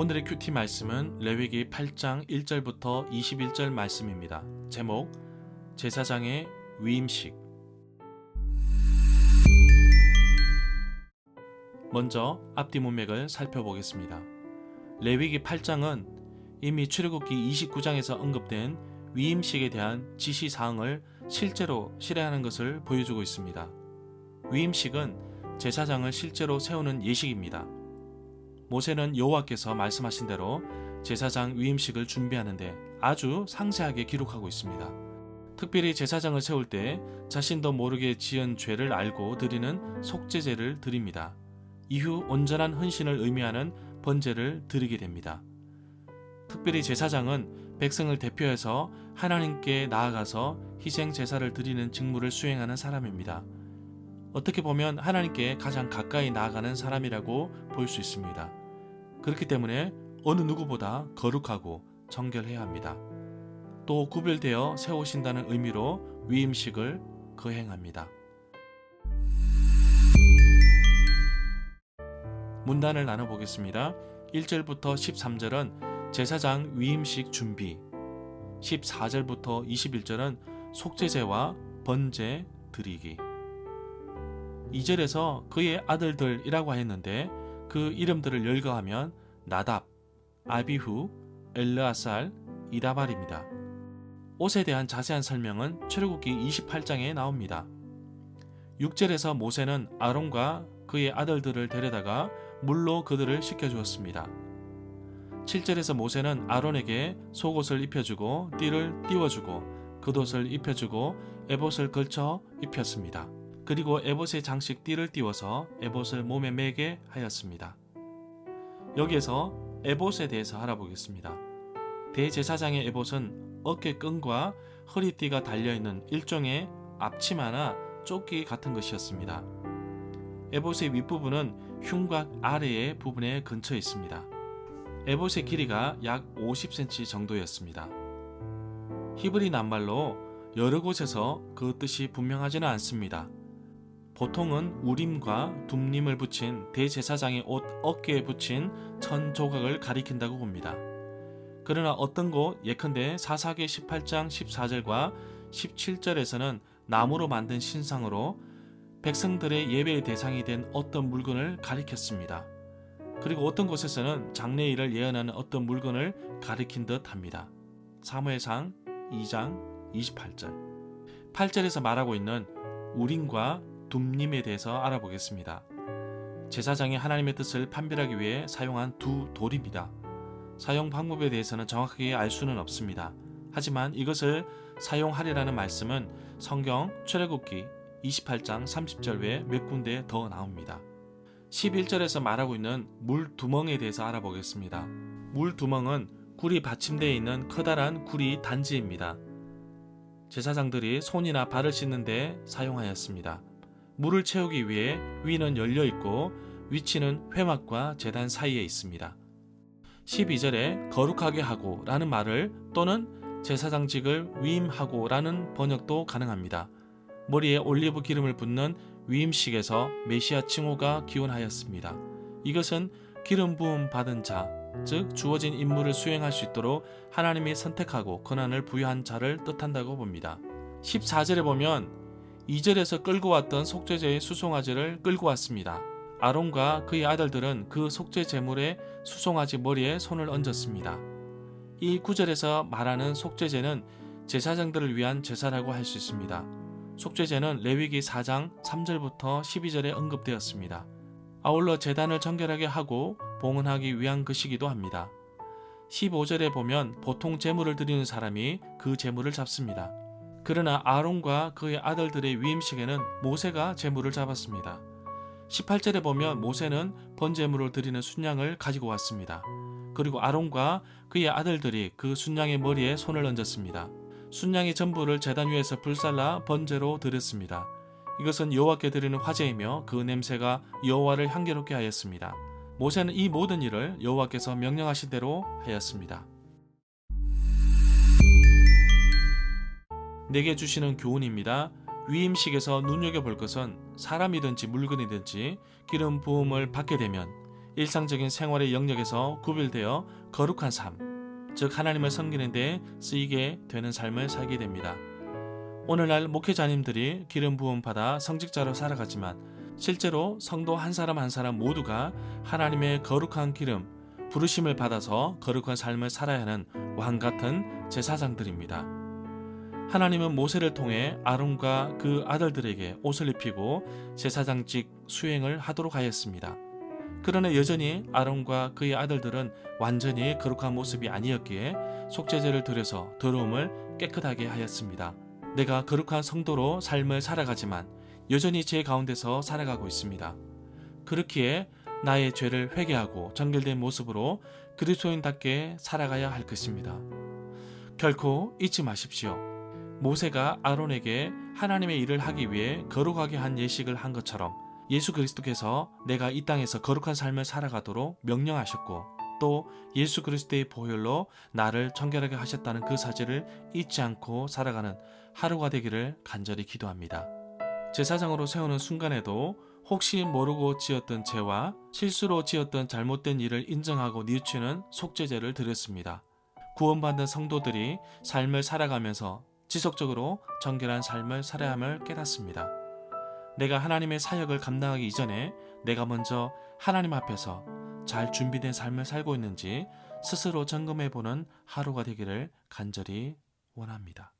오늘의 큐티 말씀은 레위기 8장 1절부터 21절 말씀입니다. 제목 제사장의 위임식 먼저 앞뒤 문맥을 살펴보겠습니다. 레위기 8장은 이미 출애굽기 29장에서 언급된 위임식에 대한 지시 사항을 실제로 실행하는 것을 보여주고 있습니다. 위임식은 제사장을 실제로 세우는 예식입니다. 모세는 여호와께서 말씀하신 대로 제사장 위임식을 준비하는데 아주 상세하게 기록하고 있습니다. 특별히 제사장을 세울 때 자신도 모르게 지은 죄를 알고 드리는 속죄제를 드립니다. 이후 온전한 헌신을 의미하는 번제를 드리게 됩니다. 특별히 제사장은 백성을 대표해서 하나님께 나아가서 희생 제사를 드리는 직무를 수행하는 사람입니다. 어떻게 보면 하나님께 가장 가까이 나아가는 사람이라고 볼 수 있습니다. 그렇기 때문에 어느 누구보다 거룩하고 정결해야 합니다. 또 구별되어 세우신다는 의미로 위임식을 거행합니다. 문단을 나눠보겠습니다. 1절부터 13절은 제사장 위임식 준비, 14절부터 21절은 속죄제와 번제 드리기. 2절에서 그의 아들들이라고 하였는데 그 이름들을 열거하면 나답, 아비후, 엘르아살, 이다발입니다. 옷에 대한 자세한 설명은 출애굽기 28장에 나옵니다. 6절에서 모세는 아론과 그의 아들들을 데려다가 물로 그들을 씻겨 주었습니다. 7절에서 모세는 아론에게 속옷을 입혀주고 띠를 띄워주고 겉옷을 입혀주고 에봇을 걸쳐 입혔습니다. 그리고 에봇의 장식 띠를 띄워서 에봇을 몸에 매게 하였습니다. 여기에서 에봇에 대해서 알아보겠습니다. 대제사장의 에봇은 어깨끈과 허리띠가 달려있는 일종의 앞치마나 조끼 같은 것이었습니다. 에봇의 윗부분은 흉곽 아래의 부분에 근처에 있습니다. 에봇의 길이가 약 50cm 정도였습니다. 히브리 낱말로 여러 곳에서 그 뜻이 분명하지는 않습니다. 보통은 우림과 둠림을 붙인 대제사장의 옷 어깨에 붙인 천 조각을 가리킨다고 봅니다. 그러나 어떤 곳 예컨대 사사기 18장 14절과 17절에서는 나무로 만든 신상으로 백성들의 예배의 대상이 된 어떤 물건을 가리켰습니다. 그리고 어떤 곳에서는 장래일을 예언하는 어떤 물건을 가리킨 듯 합니다. 사무엘상 2장 28절. 8절에서 말하고 있는 우림과 둠림에 대해서 알아보겠습니다. 제사장이 하나님의 뜻을 판별하기 위해 사용한 두 돌입니다. 사용 방법에 대해서는 정확하게 알 수는 없습니다. 하지만 이것을 사용하리라는 말씀은 성경 출애굽기 28장 30절 외에 몇 군데 더 나옵니다. 11절에서 말하고 있는 물 두멍에 대해서 알아보겠습니다. 물 두멍은 굴이 받침되어 있는 커다란 구리 단지입니다. 제사장들이 손이나 발을 씻는 데 사용하였습니다. 물을 채우기 위해 위는 열려 있고 위치는 회막과 재단 사이에 있습니다. 12절에 거룩하게 하고 라는 말을 또는 제사장직을 위임하고 라는 번역도 가능합니다. 머리에 올리브 기름을 붓는 위임식에서 메시아 칭호가 기원하였습니다. 이것은 기름 부음 받은 자, 즉 주어진 임무를 수행할 수 있도록 하나님이 선택하고 권한을 부여한 자를 뜻한다고 봅니다. 14절에 보면 2절에서 끌고 왔던 속죄제의 수송아지를 끌고 왔습니다. 아론과 그의 아들들은 그 속죄 제물의 수송아지 머리에 손을 얹었습니다. 이 구절에서 말하는 속죄제는 제사장들을 위한 제사라고 할 수 있습니다. 속죄제는 레위기 4장 3절부터 12절에 언급되었습니다. 아울러 재단을 정결하게 하고 봉헌하기 위한 것이기도 합니다. 15절에 보면 보통 제물을 드리는 사람이 그 제물을 잡습니다. 그러나 아론과 그의 아들들의 위임식에는 모세가 제물을 잡았습니다. 18절에 보면 모세는 번제물을 드리는 순양을 가지고 왔습니다. 그리고 아론과 그의 아들들이 그 순양의 머리에 손을 얹었습니다. 순양의 전부를 제단 위에서 불살라 번제로 드렸습니다. 이것은 여호와께 드리는 화제이며 그 냄새가 여호와를 향기롭게 하였습니다. 모세는 이 모든 일을 여호와께서 명령하신 대로 하였습니다. 내게 주시는 교훈입니다. 위임식에서 눈여겨볼 것은 사람이든지 물건이든지 기름 부음을 받게 되면 일상적인 생활의 영역에서 구별되어 거룩한 삶, 즉 하나님을 섬기는데 쓰이게 되는 삶을 살게 됩니다. 오늘날 목회자님들이 기름 부음 받아 성직자로 살아가지만 실제로 성도 한 사람 한 사람 모두가 하나님의 거룩한 기름, 부르심을 받아서 거룩한 삶을 살아야 하는 왕 같은 제사장들입니다. 하나님은 모세를 통해 아론과 그 아들들에게 옷을 입히고 제사장직 수행을 하도록 하였습니다. 그러나 여전히 아론과 그의 아들들은 완전히 거룩한 모습이 아니었기에 속죄제를 드려서 더러움을 깨끗하게 하였습니다. 내가 거룩한 성도로 삶을 살아가지만 여전히 제 가운데서 살아가고 있습니다. 그렇기에 나의 죄를 회개하고 정결된 모습으로 그리스도인답게 살아가야 할 것입니다. 결코 잊지 마십시오. 모세가 아론에게 하나님의 일을 하기 위해 거룩하게 한 예식을 한 것처럼 예수 그리스도께서 내가 이 땅에서 거룩한 삶을 살아가도록 명령하셨고 또 예수 그리스도의 보혈로 나를 정결하게 하셨다는 그 사실을 잊지 않고 살아가는 하루가 되기를 간절히 기도합니다. 제사장으로 세우는 순간에도 혹시 모르고 지었던 죄와 실수로 지었던 잘못된 일을 인정하고 뉘우치는 속죄제를 드렸습니다. 구원받는 성도들이 삶을 살아가면서 지속적으로 정결한 삶을 살아야 함을 깨닫습니다. 내가 하나님의 사역을 감당하기 이전에 내가 먼저 하나님 앞에서 잘 준비된 삶을 살고 있는지 스스로 점검해 보는 하루가 되기를 간절히 원합니다.